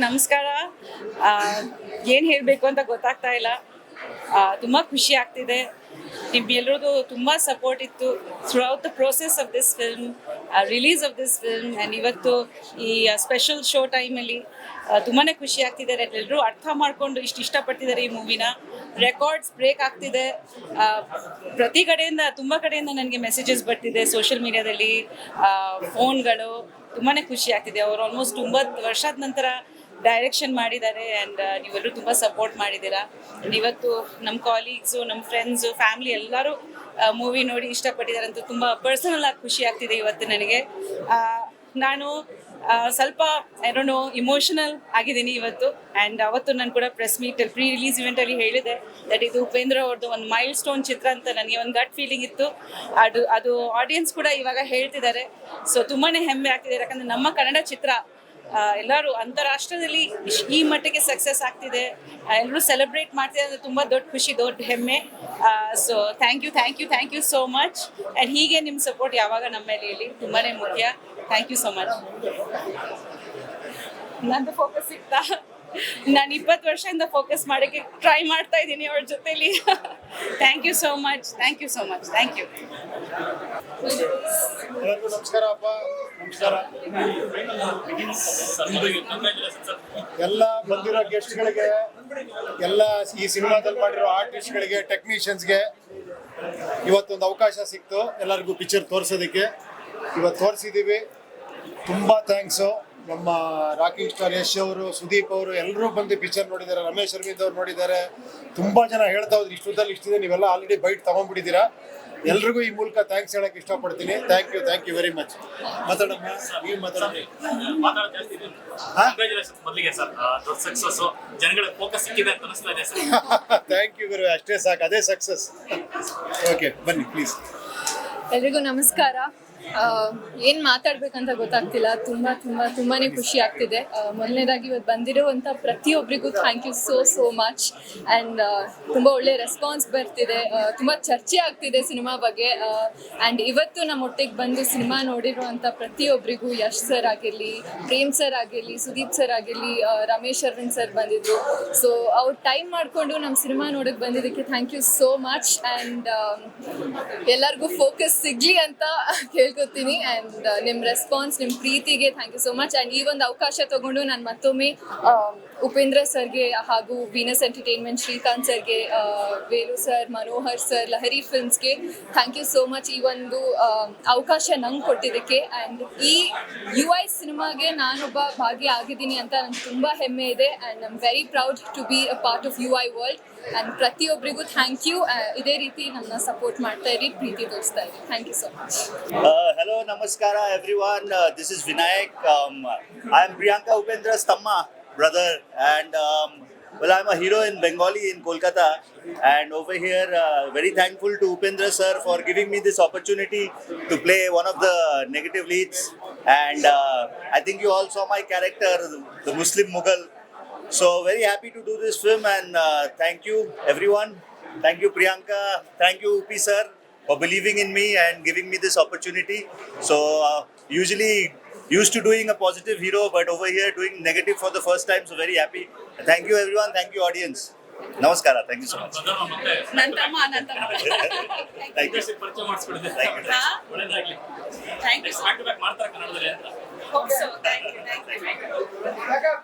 ನಮಸ್ಕಾರ. ಏನು ಹೇಳಬೇಕು ಅಂತ ಗೊತ್ತಾಗ್ತಾ ಇಲ್ಲ. ತುಂಬ ಖುಷಿ ಆಗ್ತಿದೆ. ನಿಮ್ಗೆಲ್ಲರದು ತುಂಬ ಸಪೋರ್ಟ್ ಇತ್ತು throughout the process of this film release of this film and ಇವತ್ತು ಈ ಸ್ಪೆಷಲ್ ಶೋ ಟೈಮಲ್ಲಿ ತುಂಬಾ ಖುಷಿ ಆಗ್ತಿದೆ ಎಲ್ಲರೂ ಅರ್ಥ ಮಾಡಿಕೊಂಡು ಇಷ್ಟು ಇಷ್ಟಪಡ್ತಿದ್ದಾರೆ ಈ ಮೂವಿನ ರೆಕಾರ್ಡ್ಸ್ ಬ್ರೇಕ್ ಆಗ್ತಿದೆ. ಪ್ರತಿ ಕಡೆಯಿಂದ, ತುಂಬ ಕಡೆಯಿಂದ ನನಗೆ ಮೆಸೇಜಸ್ ಬರ್ತಿದೆ ಸೋಷಿಯಲ್ ಮೀಡಿಯಾದಲ್ಲಿ ಫೋನ್ಗಳು ತುಂಬಾ ಖುಷಿ ಆಗ್ತಿದೆ. ಅವ್ರು ಆಲ್ಮೋಸ್ಟ್ ಒಂಬತ್ತು ವರ್ಷದ ನಂತರ ಡೈರೆಕ್ಷನ್ ಮಾಡಿದ್ದಾರೆ ಆ್ಯಂಡ್ ನೀವೆಲ್ಲರೂ ತುಂಬ ಸಪೋರ್ಟ್ ಮಾಡಿದ್ದೀರಾ. ಇವತ್ತು ನಮ್ಮ ಕಾಲೀಗ್ಸು ನಮ್ಮ ಫ್ರೆಂಡ್ಸು ಫ್ಯಾಮಿಲಿ ಎಲ್ಲರೂ ಮೂವಿ ನೋಡಿ ಇಷ್ಟಪಟ್ಟಿದ್ದಾರೆ ಅಂತ ತುಂಬ ಪರ್ಸನಲ್ ಆಗಿ ಖುಷಿ ಆಗ್ತಿದೆ ಇವತ್ತು ನನಗೆ. ನಾನು ಸ್ವಲ್ಪ ಏನೋ ಇಮೋಷನಲ್ ಆಗಿದ್ದೀನಿ ಇವತ್ತು. ಆ್ಯಂಡ್ ಅವತ್ತು ನಾನು ಕೂಡ ಪ್ರೆಸ್ ಮೀಟ್ ಪ್ರೀ ರಿಲೀಸ್ ಇವೆಂಟಲ್ಲಿ ಹೇಳಿದೆ ದಟ್ ಇದು ಉಪೇಂದ್ರ ಅವ್ರದ್ದು ಒಂದು ಮೈಲ್ ಸ್ಟೋನ್ ಚಿತ್ರ ಅಂತ ನನಗೆ ಒಂದು ಗಟ್ ಫೀಲಿಂಗ್ ಇತ್ತು. ಅದು ಅದು ಆಡಿಯನ್ಸ್ ಕೂಡ ಇವಾಗ ಹೇಳ್ತಿದ್ದಾರೆ. ಸೊ ತುಂಬಾ ಹೆಮ್ಮೆ ಆಗ್ತಿದೆ ಯಾಕಂದರೆ ನಮ್ಮ ಕನ್ನಡ ಚಿತ್ರ ಎಲ್ಲರೂ ಅಂತಾರಾಷ್ಟ್ರದಲ್ಲಿ ಈ ಮಟ್ಟಿಗೆ ಸಕ್ಸಸ್ ಆಗ್ತಿದೆ. ಎಲ್ಲರೂ ಸೆಲೆಬ್ರೇಟ್ ಮಾಡ್ತಿದೆ ಅಂದರೆ ತುಂಬ ದೊಡ್ಡ ಖುಷಿ, ದೊಡ್ಡ ಹೆಮ್ಮೆ. So thank you thank you thank you so much and ಹೀಗೆ ನಿಮ್ಮ ಸಪೋರ್ಟ್ ಯಾವಾಗ ನಮ್ಮ ಮೇಲೆ ಹೇಳಿ ತುಂಬಾ ಮುಖ್ಯ. ಥ್ಯಾಂಕ್ ಯು ಸೋ ಮಚ್ ನಂದು ಫೋಕಸ್ ಸಿಗ್ತಾ ನಾನು ಇಪ್ಪತ್ತು ವರ್ಷದಿಂದ ಫೋಕಸ್ ಮಾಡೋಕ್ಕೆ ಟ್ರೈ ಮಾಡ್ತಾ ಇದ್ದೀನಿ ಅವ್ರ ಜೊತೆಲಿ. Thank you so much thank you so much thank you ನಮಸ್ಕಾರ ಅಪ್ಪ. ನಮಸ್ಕಾರ. ಎಲ್ಲ ಬಂದಿರೋ ಗೆಸ್ಟ್ಗಳಿಗೆ ಎಲ್ಲ ಈ ಸಿನಿಮಾದಲ್ಲಿ ಮಾಡಿರೋ ಟೆಕ್ನಿಷಿಯನ್ಸ್ಗೆ ಇವತ್ತೊಂದು ಅವಕಾಶ ಸಿಕ್ತು. ಎಲ್ಲರಿಗೂ ಪಿಕ್ಚರ್ ತೋರಿಸೋದಕ್ಕೆ. ಇವತ್ತು ತೋರಿಸಿದೀವಿ. ತುಂಬಾ ಥ್ಯಾಂಕ್ಸು ನಮ್ಮ ರಾಕೇಶ್ ಸ್ಟಾರ್ ಯಶ್ ಅವರು ಸುದೀಪ್ ಅವರು ಎಲ್ಲರೂ ಬಂದು ಪಿಕ್ಚರ್ ನೋಡಿದ್ದಾರೆ ರಮೇಶ್ ಅರವಿಂದ್ ಅವ್ರು ನೋಡಿದ್ದಾರೆ. ತುಂಬಾ ಜನ ಹೇಳ್ತಾ ಹೋದ್ರು ಇಷ್ಟದಲ್ಲಿ ಇಷ್ಟಿದೆ ನೀವೆಲ್ಲ ಆಲ್ರೆಡಿ ಬೈಟ್ ತಗೊಂಡ್ಬಿಟ್ಟಿದ್ದೀರಾ. ಎಲ್ರಿಗೂ ಈ ಮೂಲಕ ಥ್ಯಾಂಕ್ಸ್ ಹೇಳಕ್ ಇಷ್ಟಪಡ್ತೀನಿ. Thank you thank you very much ಮಾತಾಡಮ್ಮ ನೀವು ಮಾತಾಡಿ ಥ್ಯಾಂಕ್ ಯು ಗುರು ಅಷ್ಟೇ ಸಾಕು ಅದೇ ಸಕ್ಸಸ್ ಓಕೆ ಬನ್ನಿ ಪ್ಲೀಸ್ ಎಲ್ರಿಗೂ ನಮಸ್ಕಾರ. ಏನು ಮಾತಾಡ್ಬೇಕಂತ ಗೊತ್ತಾಗ್ತಿಲ್ಲ. ತುಂಬಾ ತುಂಬಾ ತುಂಬಾ ಖುಷಿ ಆಗ್ತಿದೆ. ಮೊದಲನೇದಾಗಿ ಇವತ್ತು ಬಂದಿರುವಂತ ಪ್ರತಿಯೊಬ್ಬರಿಗೂ thank you so so much and ತುಂಬಾ ಒಳ್ಳೆ ರೆಸ್ಪಾನ್ಸ್ ಬರ್ತಿದೆ. ತುಂಬಾ ಚರ್ಚೆ ಆಗ್ತಿದೆ ಸಿನಿಮಾ ಬಗ್ಗೆ. ಅಂಡ್ ಇವತ್ತು ನಮ್ಮ ಒಟ್ಟಿಗೆ ಬಂದು ಸಿನಿಮಾ ನೋಡಿರುವಂಥ ಪ್ರತಿಯೊಬ್ಬರಿಗೂ ಯಶ್ ಸರ್ ಆಗಿರಲಿ, ಪ್ರೇಮ್ ಸರ್ ಆಗಿರಲಿ, ಸುದೀಪ್ ಸರ್ ಆಗಿರಲಿ ರಮೇಶ್ ಅರವಿಂದ್ ಸರ್ ಬಂದಿದ್ರು. ಸೊ ಅವ್ರು ಟೈಮ್ ಮಾಡಿಕೊಂಡು ನಮ್ಮ ಸಿನಿಮಾ ನೋಡಕ್ ಬಂದಿದ್ದಕ್ಕೆ thank you so much and ಎಲ್ಲರಿಗೂ ಫೋಕಸ್ ಸಿಗ್ಲಿ ಅಂತ ಕೇಳ್ಕೊತೀನಿ ಅಂಡ್ ನಿಮ್ಮ ರೆಸ್ಪಾನ್ಸ್ ನಿಮ್ಮ ಪ್ರೀತಿಗೆ thank you so much and ಈ ಒಂದು ಅವಕಾಶ ತಗೊಂಡು ನಾನು ಮತ್ತೊಮ್ಮೆ ಆ, ಉಪೇಂದ್ರ ಸರ್ಗೆ ಹಾಗೂ ವೀನಸ್ ಎಂಟರ್ಟೈನ್ಮೆಂಟ್ ಶ್ರೀಕಾಂತ್ ಸರ್ಗೆ ವೇಲು ಸರ್, ಮನೋಹರ್ ಸರ್, ಲಹರಿ ಫಿಲ್ಮ್ಸ್ಗೆ ಥ್ಯಾಂಕ್ ಯು ಸೋ ಮಚ್ ಈ ಒಂದು ಅವಕಾಶ ನಂಗೆ ಕೊಟ್ಟಿದ್ದಕ್ಕೆ ಆ್ಯಂಡ್ ಈ ಯು ಐ ಸಿನಿಮಾಗೆ ನಾನೊಬ್ಬ ಭಾಗಿ ಆಗಿದ್ದೀನಿ ಅಂತ ನಂಗೆ ತುಂಬ ಹೆಮ್ಮೆ ಇದೆ and I'm very proud to be a part of U I world and ಪ್ರತಿಯೊಬ್ಬರಿಗೂ ಥ್ಯಾಂಕ್ ಯು ಇದೇ ರೀತಿ ನನ್ನ ಸಪೋರ್ಟ್ ಮಾಡ್ತಾ ಇರಿ, ಪ್ರೀತಿ ತೋರಿಸ್ತಾ ಇರಿ. Thank you so much hello ನಮಸ್ಕಾರ every this is Vinayak is am Priyanka Upendra's Tamma brother, and um, well, I'm a hero in Bengali in Kolkata. And over here, uh, very thankful to Upendra sir for giving me this opportunity to play one of the negative leads. And uh, I think you all saw my character, the Muslim Mughal. So very happy to do this film, and uh, thank you everyone. Thank you Priyanka. Thank you Upi sir for believing in me and giving me this opportunity. So uh, usually used to doing a positive hero, but over here doing negative for the first time. So very happy. Thank you everyone. Thank you audience. Namaskara. Thank you so much. ಬಂದವ ಮತ್ತೆ ನನ್ನ ತಮ್ಮ ನನ್ನ ತಮ್ಮ Thank you. Industry ಪರಿಚಯ ಮಾಡಿಸ್ಬಿಡಿದೆ Thank you. ಹಾ? ಒಳ್ಳೇದಾಗ್ಲಿ thank you back to back ಮಾಡ್ತಾರೆ ಕನ್ನಡದಲ್ಲಿ ಅಂತ so thank you thank you